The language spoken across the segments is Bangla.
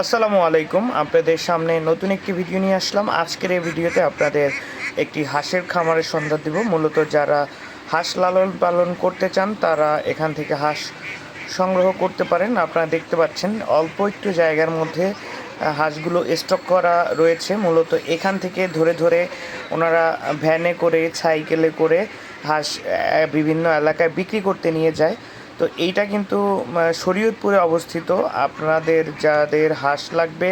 আসসালামু আলাইকুম। আপনাদের সামনে নতুন একটি ভিডিও নিয়ে আসলাম। আজকের এই ভিডিওতে আপনাদের একটি হাঁসের খামারের সন্ধান দিব। মূলত যারা হাঁস লালন পালন করতে চান, তারা এখান থেকে হাঁস সংগ্রহ করতে পারেন। আপনারা দেখতে পাচ্ছেন, অল্প একটু জায়গার মধ্যে হাঁসগুলো স্টক করা রয়েছে। মূলত এখান থেকে ধরে ধরে ওনারা ভ্যানে করে, সাইকেলে করে হাঁস বিভিন্ন এলাকায় বিক্রি করতে নিয়ে যায়। তো এইটা কিন্তু শরীয়তপুরে অবস্থিত। আপনাদের যাদের হাঁস লাগবে,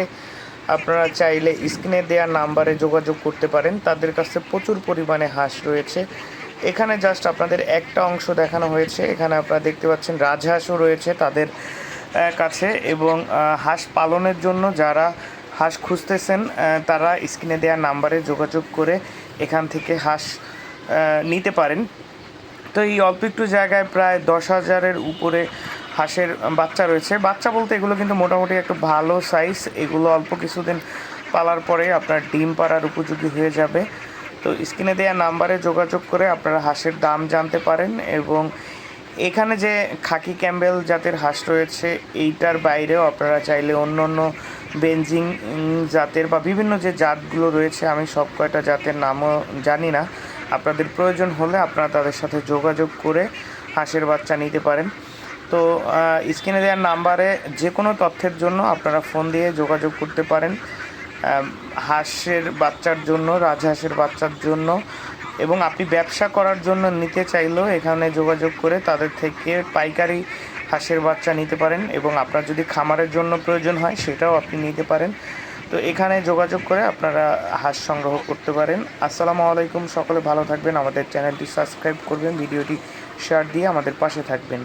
আপনারা চাইলে স্ক্রিনে দেওয়া নাম্বারে যোগাযোগ করতে পারেন। তাদের কাছে প্রচুর পরিমাণে হাঁস রয়েছে। এখানে জাস্ট আপনাদের একটা অংশ দেখানো হয়েছে। এখানে আপনারা দেখতে পাচ্ছেন রাজহাঁসও রয়েছে তাদের কাছে এবং হাঁস পালনের জন্য যারা হাঁস খুঁজতেছেন তারা স্ক্রিনে দেওয়া নাম্বারে যোগাযোগ করে এখান থেকে হাঁস নিতে পারেন। তো এই অল্প একটু জায়গায় প্রায় দশ হাজারের উপরে হাঁসের বাচ্চা রয়েছে। বাচ্চা বলতে এগুলো কিন্তু মোটামুটি একটু ভালো সাইজ এগুলো অল্প কিছুদিন পালার পরে আপনার ডিম পাড়ার উপযোগী হয়ে যাবে। তো স্ক্রিনে দেওয়া নাম্বারে যোগাযোগ করে আপনারা হাঁসের দাম জানতে পারেন এবং এখানে যে খাকি ক্যাম্বেল জাতের হাঁস রয়েছে, এইটার বাইরেও আপনারা চাইলে অন্য অন্য বেঞ্জিং জাতের বা বিভিন্ন যে জাতগুলো রয়েছে, আমি সব কয়টা জাতের নামও জানি না। আপনাদের প্রয়োজন হলে আপনারা তাদের সাথে যোগাযোগ করে হাঁসের বাচ্চা নিতে পারেন। তো স্ক্রিনে দেওয়ার নাম্বারে যে কোনো তথ্যের জন্য আপনারা ফোন দিয়ে যোগাযোগ করতে পারেন। হাঁসের বাচ্চার জন্য, রাজহাঁসের বাচ্চার জন্য এবং আপনি ব্যবসা করার জন্য নিতে চাইলেও এখানে যোগাযোগ করে তাদের থেকে পাইকারি হাঁসের বাচ্চা নিতে পারেন এবং আপনার যদি খামারের জন্য প্রয়োজন হয় সেটাও আপনি নিতে পারেন। তো এখানে যোগাযোগ করে আপনারা হাঁস সংগ্রহ করতে পারেন। আসসালামু আলাইকুম, সকলে ভালো থাকবেন। আমাদের চ্যানেলটি সাবস্ক্রাইব করবেন, ভিডিওটি শেয়ার দিয়ে আমাদের পাশে থাকবেন।